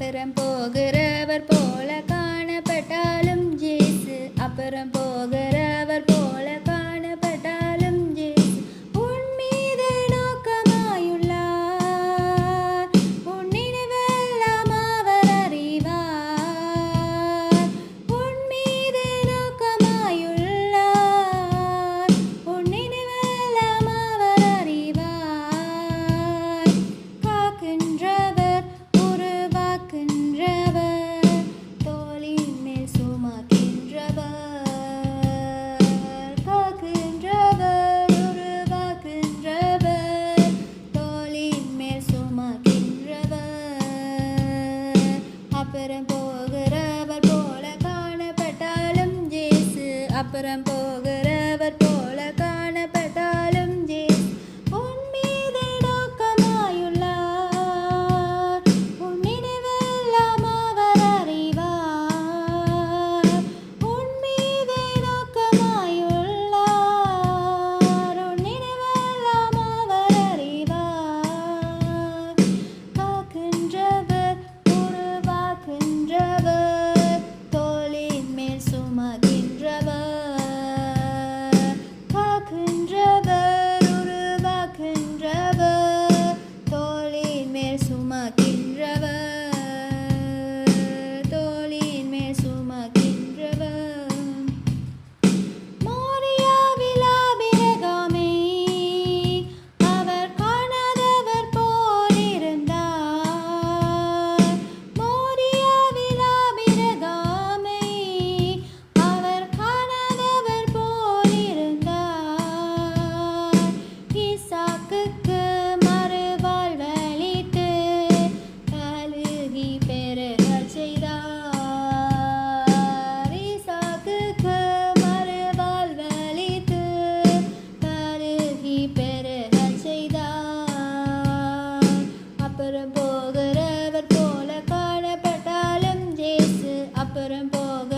அப்புறம் போகிறவர் போல காணப்பட்டாலும் ஜேசு அப்புறம் போகிறவர் அப்புறம் போகிறவர் പരമ്പരാഗത